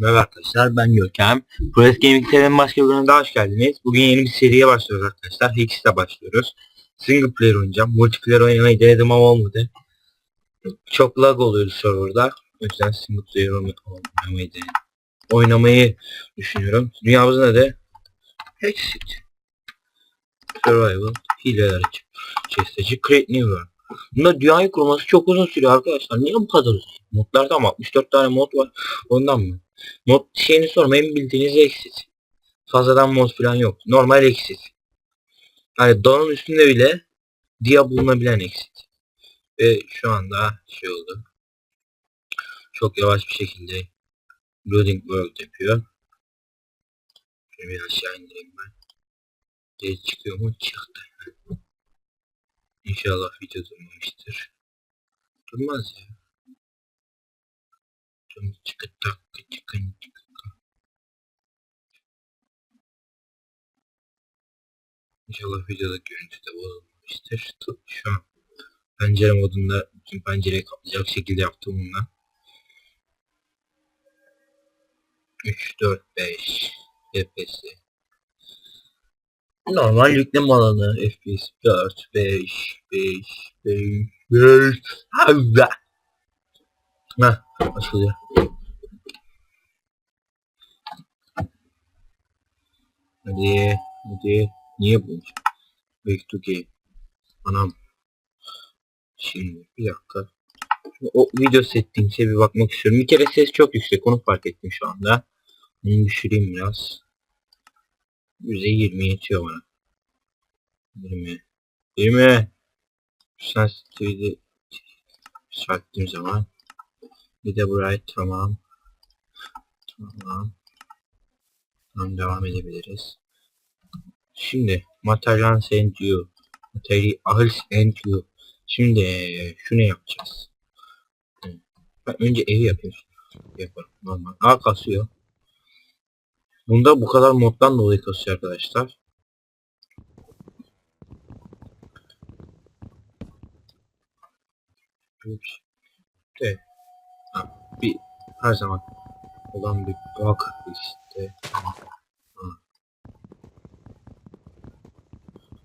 Merhaba arkadaşlar ben Görkem. Press Gaming TV'nin başka bir daha hoş geldiniz. Bugün yeni bir seriye başlıyoruz arkadaşlar. Hex'le başlıyoruz. Single player oynayacağım. Multiplayer oynamayı denedim ama olmadı. Çok lag oluyordu serverda. O yüzden single player oynamayı denedim. Oynamayı düşünüyorum. Dünyamızın adı Hexit. Survival, hileler. Chesteci, Create New World. Bunda dünyayı kurması çok uzun sürüyor arkadaşlar. Niye bu kadar uzun? Modlarda ama 64 tane mod var. Ondan mı? Mod şeyini sormayın bildiğiniz eksik. Fazladan mod falan yok. Normal eksik. Yani dağın üstünde bile dia bulunabilen eksik. Ve şu anda şey oldu. Çok yavaş bir şekilde loading world yapıyor. Şöyle bir aşağı indireyim ben. Geri çıkıyor mu? Çıktı. İnşallah video durmamıştır. Durmaz ya. Şunu çıkın takı çıkın çıkın. İnşallah videodaki görüntü de bozulmamıştır. Şu an pencere modunda bütün pencereyi kaplayacak şekilde yaptım bununla. 3, 4, 5 FPS. Normal yükleme alanı FPS 4, 5, 5, 5, 5. Havva. Heh, açılıyor. Hadi, hadi. Niye bu? Back to game. Anam. Şimdi bir dakika. Şimdi o video settings'e bir bakmak istiyorum. Bir kere ses çok yüksek. Onu fark ettim şu anda. Bunu düşüreyim biraz. %20 yetiyor bana. 20. 20. Sensitivity'de yükselttiğim zaman bir de burayı tamam. Tamam. Tamam devam edebiliriz. Şimdi Material and you. Materials and you. Şimdi şunu yapacağız. Ben önce evi yapayım. Yaparım normal. Aa kasıyor. Bunda bu kadar moddan dolayı kasıyor arkadaşlar. Evet. Her zaman olan bir bug işte. Ha.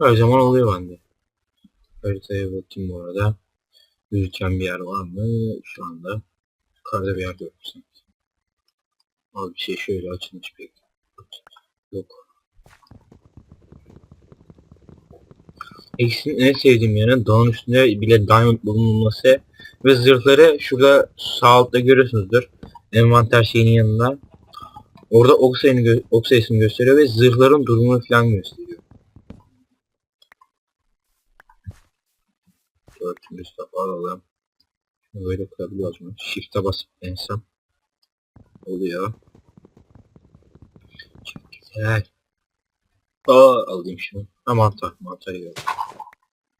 Her zaman oluyor bende. Haritaya bakayım bu arada. Yürüten bir yer var mı? Şu anda yukarıda bir yerde yok. Abi bir şey şöyle açılmış pek. Yok. X'in en sevdiğim yanı dağın üstünde bile diamond bulunması ve zırhları şurada sağ altta görüyorsunuzdur. Envanter şeyinin yanında. Orada ok sayısını gösteriyor ve zırhların durumunu falan gösteriyor. Dördüncü defa alalım. Böyle koyabiliyoruz mu? Shift'e basıp ensem. Oluyor. Çok güzel. Aa alayım şunu. Ha mantar. Mantar yiyorum.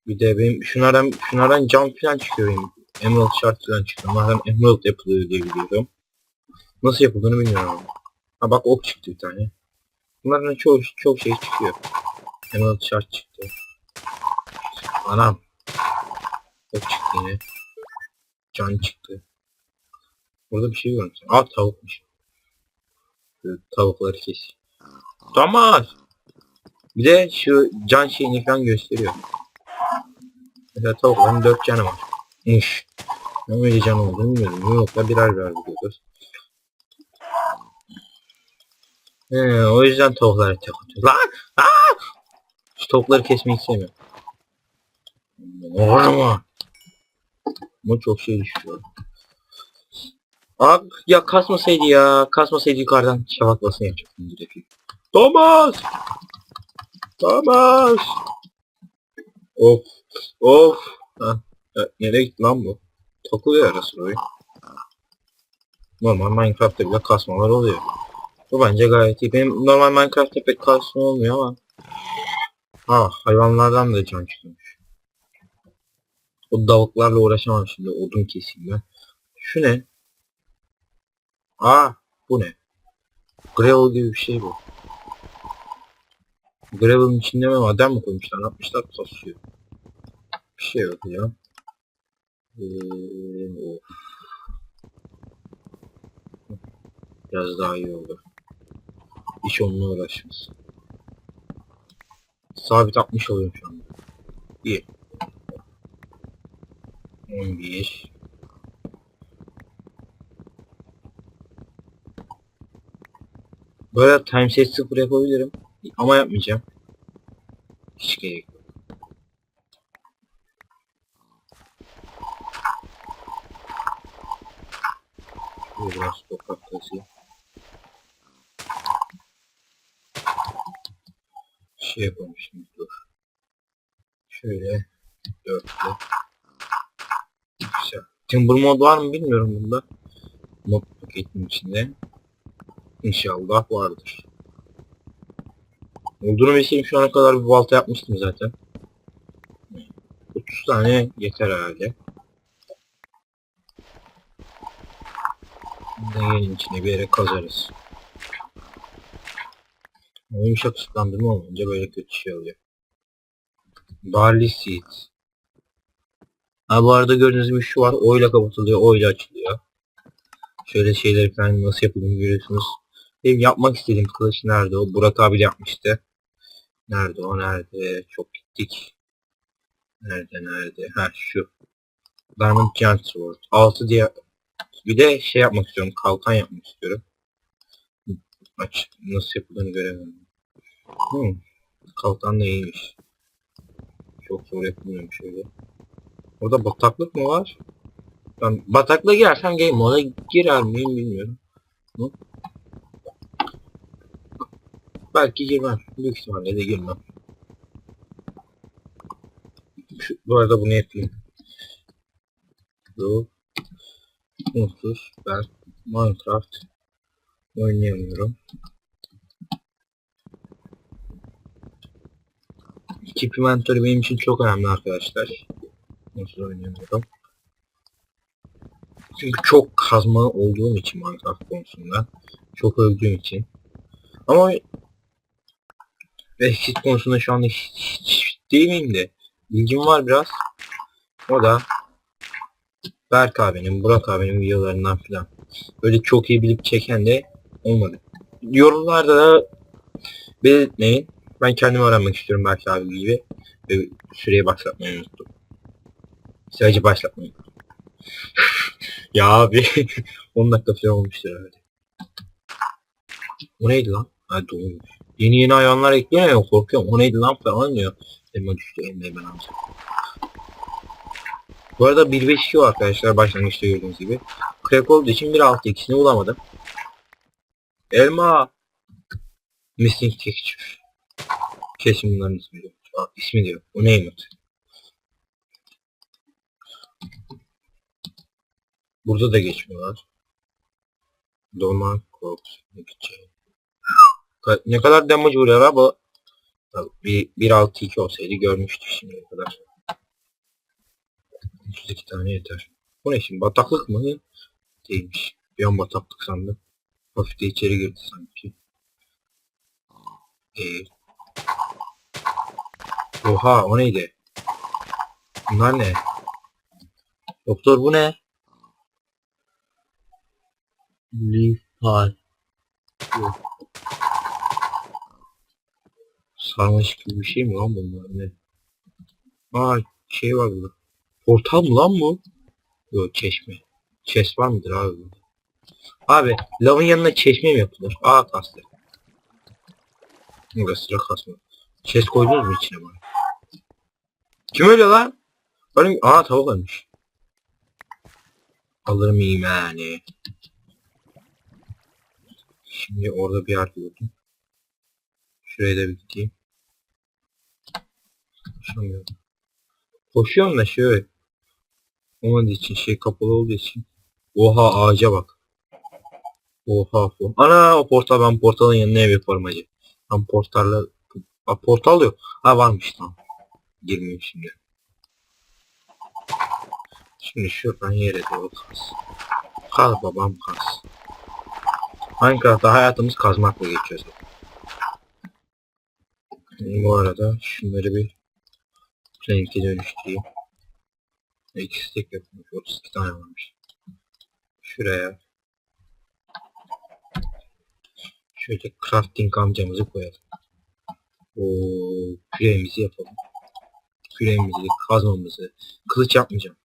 Bir de benim şunlardan şunlardan cam falan çıkıyor benim. Emerald shard falan çıkıyor. Bunlardan emerald yapılıyor diye biliyorum. Nasıl yapıldığını bilmiyorum. Ha bak ok çıktı bir tane. Bunlardan çok çok şey çıkıyor. Emerald shard çıktı. Anam. Ok çıktı yine. Can çıktı. Burada bir şey görüyorum. Aa tavukmuş. Tavukları kes. Tamam. Bir de şu can şeyini falan gösteriyor. Mesela tavukların 4 canı var. Mış. Ne öyle can olduğunu bilmiyorum. New York'ta birer birer biliyoruz. He, o yüzden tavukları tek atıyor. Lan! Aa! Şu tavukları kesmeyi sevmiyorum. Var ama. Ama çok şey düşüyor. Aa, ya kasmasaydı ya. Kasmasaydı yukarıdan şafaklasını yapacaktım direkt. Thomas! Thomas! Of. Of. Ha. Ha, Nereye gitti lan bu? Takılıyor arası oyun. Normal Minecraft'ta bile kasmalar oluyor. Bu bence gayet iyi. Benim normal Minecraft'ta pek kasma olmuyor ama. Ha hayvanlardan da can çıkmış. O davuklarla uğraşamam şimdi. Odun keseyim ben. Şu ne? Aa bu ne? Gravel gibi bir şey bu. Gravel'ın içinde mi maden mi koymuşlar? Ne yapmışlar? Kasıyor. Bir şey yok ya. Of. biraz daha iyi olur. Hiç onunla uğraşmaz. Sabit 60 oluyorum şu anda. İyi. 11 Böyle time set 0 yapabilirim. Ama yapmayacağım. Hiç gerek yok. Şöyle biraz toprak kazıyım. Şey yapalım dur. Şöyle dörtte. Güzel. Timber mod var mı bilmiyorum bunda. Mod paketin içinde. İnşallah vardır. Olduğunu bilseydim şu ana kadar bir balta yapmıştım zaten. 30 tane yeter herhalde. Yerin içine bir yere kazarız. Yumuşak ıslandırma olunca böyle kötü şey oluyor. Barley seeds. Ha bu arada gördüğünüz gibi şu var. O ile kapatılıyor. O ile açılıyor. Şöyle şeyleri falan nasıl yapıldığını görüyorsunuz. Benim yapmak istediğim kılıç nerede o? Burak abi yapmıştı. Nerede o nerede? Çok gittik. Nerede nerede? Ha şu. Diamond Giant Sword. 6 diye bir de şey yapmak istiyorum. Kalkan yapmak istiyorum. Aç. Nasıl yapıldığını göremiyorum. Hmm. Kalkan da iyiymiş. Çok zor yapılmıyor şöyle. Orada bataklık mı var? Ben bataklığa girersem game moda girer miyim bilmiyorum. Hı? Belki girmem. Büyük ihtimalle de girmem. Şu, bu arada bunu yapayım. Bu Unsuz ben Minecraft oynayamıyorum. Keep inventory benim için çok önemli arkadaşlar. Nasıl oynayamıyorum. Çünkü çok kazma olduğum için Minecraft konusunda. Çok övdüğüm için. Ama Exit konusunda şu anda hiç, hiç değil miyim de bilgim var biraz. O da Berk abinin, Burak abinin videolarından filan. Böyle çok iyi bilip çeken de olmadı. Yorumlarda da belirtmeyin. Ben kendim öğrenmek istiyorum Berk abi gibi. Ve süreye başlatmayı unuttum. Sadece başlatmayı unuttum. ya abi 10 dakika falan olmuştur herhalde. O neydi lan? Ha doğruymuş. Yeni yeni hayvanlar ekliyor ya korkuyorum. O neydi lan falan diyor. Elma düştü elmayı ben alacağım. Bu arada 1.5.2 var arkadaşlar başlangıçta gördüğünüz gibi. Crack olduğu için 1.6.2'sini bulamadım. Elma. Missing texture. Kesin bunların ismi diyor. Aa, ismi diyor. O neymiş? Burada da geçmiyorlar. Doman Corps. Ka- Ne kadar damage vuruyor bu? Bir 1.6.2 olsaydı görmüştük şimdiye kadar. 32 tane yeter. Bu ne şimdi bataklık mı? Değilmiş. Bir an bataklık sandım. Hafif de içeri girdi sanki. Değil. Oha o neydi? Bunlar ne? Doktor bu ne? Yok. Sarmaşık gibi bir şey mi lan bunlar ne? Aa şey var burada. Portal lan bu? Yok çeşme. Chest var mıdır abi burada? Abi lavın yanına çeşme mi yapılır? Aa kastı. Burada sıra kasma. Chest koydunuz mu içine bana? Kim öyle lan? Benim... Aa tavuk ölmüş. Alırım iyiyim yani. Şimdi orada bir yer buldum. Şuraya da bir gideyim. Koşuyorum da şöyle. Olmadığı için şey kapalı olduğu için. Oha ağaca bak. Oha bu. Ana o portal ben portalın yanına ev yaparım hacı. Ben portalla... Ha portal yok. Ha varmış tamam. Girmeyeyim şimdi. Şimdi şuradan yere doğru kaz. Kaz babam kaz. Minecraft'ta hayatımız kazmakla geçiyor. Bu arada şunları bir renkli dönüştüreyim. İkisi tek yapılmış. 32 tane varmış. Şuraya. Şöyle crafting amcamızı koyalım. O küreğimizi yapalım. Küreğimizi, kazmamızı. Kılıç yapmayacağım.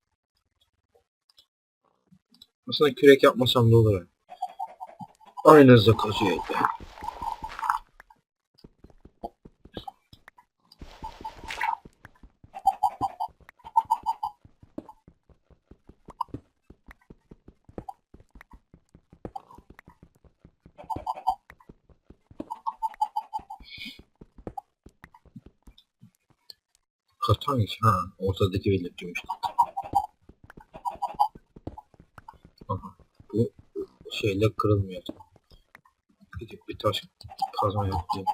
Aslında kürek yapmasam da olur. Aynı hızda kazıyor Kat hangisi? Ha, ortadaki belirtiyormuş. Aha, bu şeyle kırılmıyor. Gidip bir taş kazma yapayım.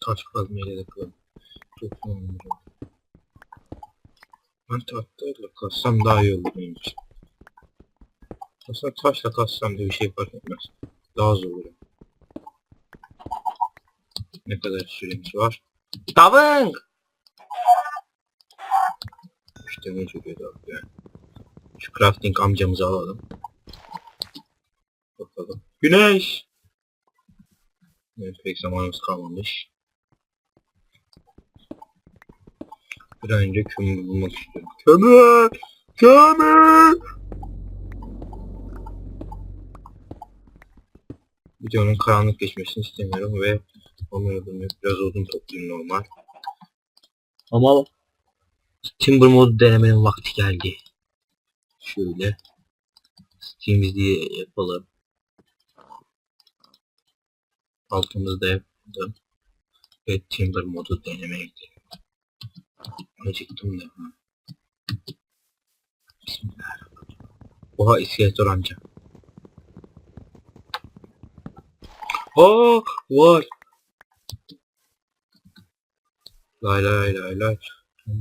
Taş kazmayla da kırılmıyor. Dokunmuyor. Ben tahtayla kazsam daha iyi olur benim için. Aslında taşla kazsam da bir şey fark etmez. Daha zor olur. Ne kadar süremiz var? Tavuk! İşte ne çok iyi abi ya. Şu crafting amcamızı alalım. Bakalım. Güneş! Evet pek zamanımız kalmamış. Bir an önce kömür bulmak istiyorum. Kömür! Kömür! Videonun karanlık geçmesini istemiyorum ve onu yapıyorum. Biraz odun toplayayım normal. Ama Timber modu denemenin vakti geldi. Şöyle Steam diye yapalım. Altımızda yapalım. Ve Timber modu denemeye gidelim. Acıktım da. Bismillahirrahmanirrahim. Oha iskeletor amca. Aa var. Lay lay lay lay.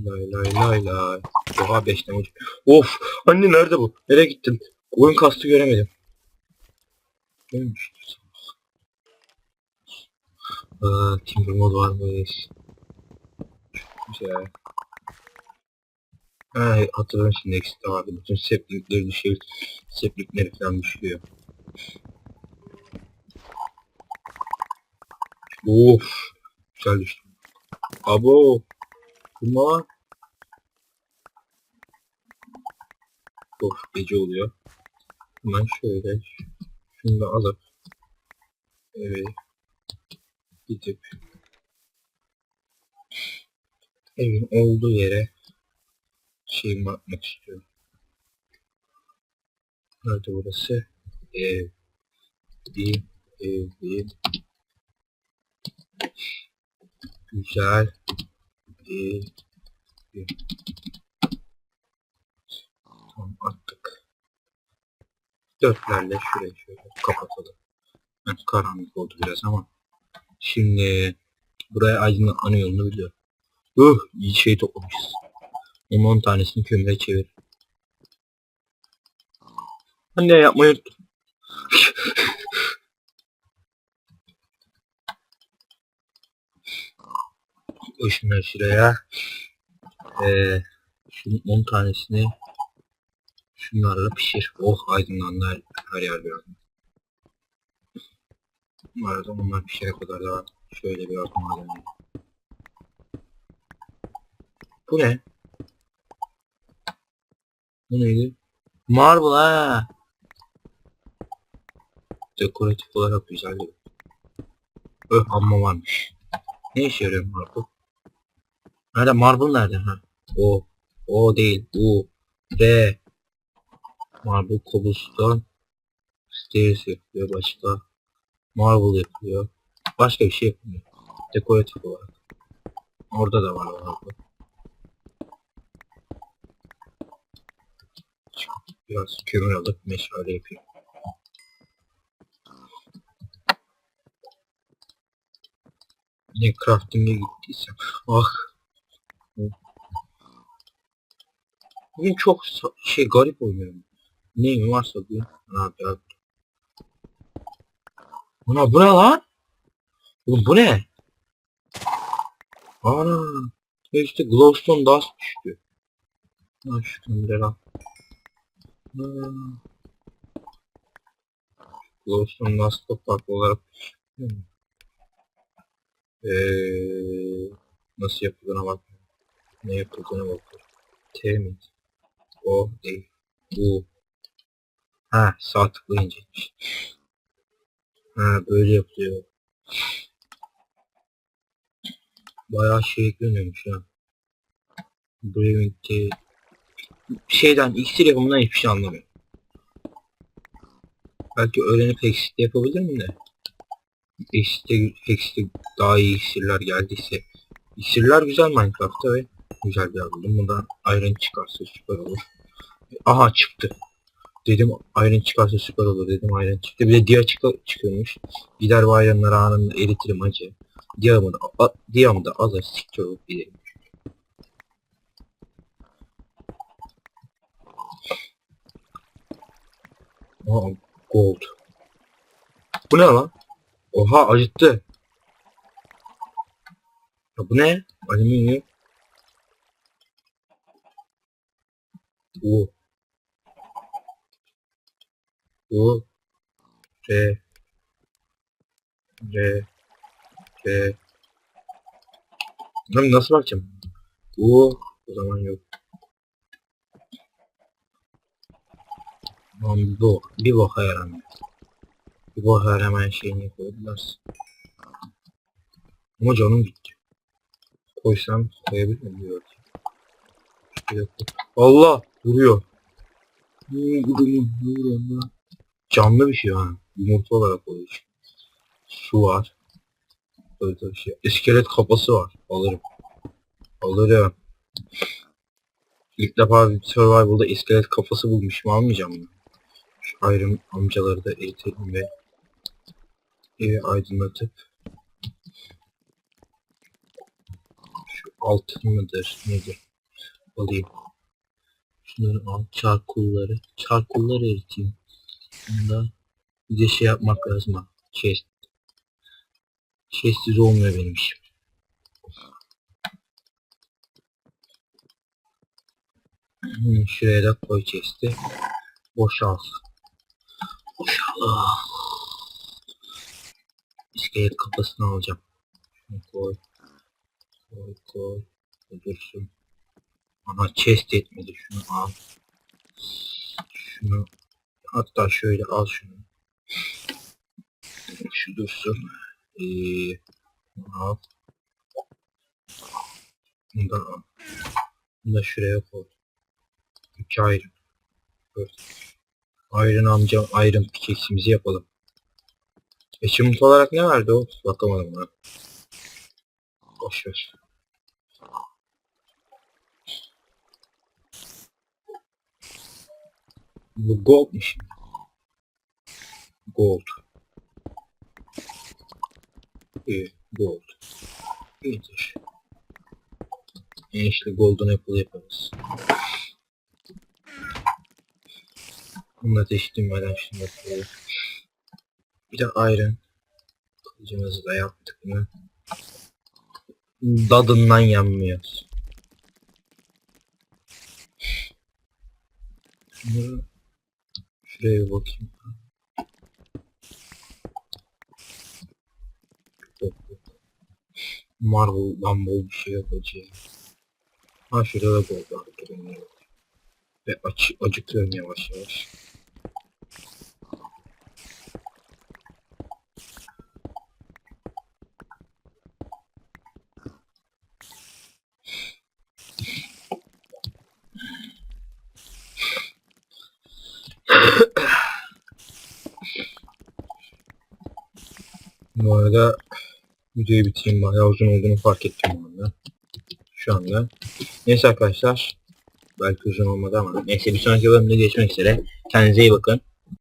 Lay lay lay lay. Oha 5 tane. Of anne nerede bu? Nereye gittin? Oyun kastı göremedim. Neymiş? Aa, Timber mod varmış. Güzel. Ha, hatırladım şimdi eksik vardı. Bütün seplikleri düşüyor. Seplikleri falan düşüyor. Of. Güzel düştü. Abo. Kuma. Of gece oluyor. Hemen şöyle. Şunu da alıp. Evet. Gidip. Evin olduğu yere şeyimi atmak istiyorum. Nerede burası? Ev. Bir ev değil. Güzel. Bir, bir. Tamam attık. Dörtlerle şuraya şöyle kapatalım. Evet, karanlık oldu biraz ama. Şimdi buraya aydınlatma yolunu biliyorum. Uh, iyi şey toplamışız. 10 tanesini kömüre çevir. Anne yapmayı unuttum. Koy şunları şuraya. Ee, şunun 10 tanesini şunlarla pişir. Oh aydınlandı her, yer biraz. Bu arada bunlar pişene kadar da şöyle bir aklıma geldi. Bu ne? Bu neydi? Marble ha. Dekoratif olarak güzel. Öh amma varmış. Ne işe yarıyor marble? Nerede marble nerede ha? O. O değil. Bu. R. Marble cobblestone. Stairs yapıyor başka. Marble yapıyor. Başka bir şey yapmıyor. Dekoratif olarak. Orada da var marble. Biraz kömür alıp meşale yapayım. Yine crafting'e gittiysem. Ah. Bugün çok şey garip oynuyorum. Neyim varsa bugün. Ha, biraz. Buna bu ne lan? Oğlum bu ne? Ana. İşte glowstone az düştü. Ha şu kömürleri al. Glowstone az farklı olarak? Eee, nasıl yapıldığına bak. Ne yapıldığına bak. Temin. O değil. Bu. Ha sağ tıklayınca. Ha böyle yapılıyor. Bayağı şey ekleniyormuş ha. Brewing'de şeyden iksir yapımından hiçbir şey anlamıyorum. Belki öğrenip exit'te yapabilirim de. Exit'te, exit'te daha iyi iksirler geldiyse. İksirler güzel Minecraft'ta ve güzel bir yer buldum. Bundan iron çıkarsa süper olur. Aha çıktı. Dedim iron çıkarsa süper olur dedim iron çıktı. Bir de dia çık çıkıyormuş. Gider bu ironları anında eritirim acı. Diamı da, diamı da alır siktir olup gidelim. Aa, gold. Bu ne lan? Oha acıttı. Ya bu ne? Alüminyum. Bu. Bu. R. R. R. Lan nasıl bakacağım? Bu. O zaman yok. Lan bok. Bir boka yaramıyor. Bir boka yaramayan şeyini yapabilirler. Ama canım gitti. Koysam koyabilir miyim? Allah! Vuruyor. Canlı bir şey ha. Yumurta olarak oluyor. Su var. Böyle bir şey. İskelet kafası var. Alırım. Alırım. İlk defa bir Survival'da iskelet kafası bulmuşum. Almayacağım mı? Şu ayrım amcaları da eğitelim ve evi aydınlatıp şu altın mıdır nedir alayım. Şunları al çarkulları. Çarkulları eriteyim. Bunda bir de şey yapmak lazım. Chest. Chestsiz olmuyor benim işim. Hmm, Şuraya da koy chest'i. Boşalt. Boşalt. İskelet kafasını alacağım. Şunu koy. Koy koy. Dursun. Aha chest etmedi. Şunu al. Şunu hatta şöyle al şunu. Şu dursun. Ee, al. Bunu da al. Bunu da şuraya koy. Üç ayrı. Dört. Iron amca Iron pickaxe'imizi yapalım. Achievement olarak ne verdi o? Bakamadım ben. Boş Bu gold mu şimdi? Gold. İyi, gold. İyidir. En işte golden apple yaparız. Bunu da değiştirmeden şunu yapalım. Bir de iron. Kılıcımızı da yaptık mı? Dadından yanmıyoruz. Şunları şuraya bir bakayım. Marvel'dan bol bir şey acı. Ha şurada da gold var. Ve aç, acıkıyorum yavaş yavaş. Arada videoyu bitireyim bayağı uzun olduğunu fark ettim anda. Şu anda. Neyse arkadaşlar. Belki uzun olmadı ama. Neyse bir sonraki bölümde geçmek üzere. Kendinize iyi bakın.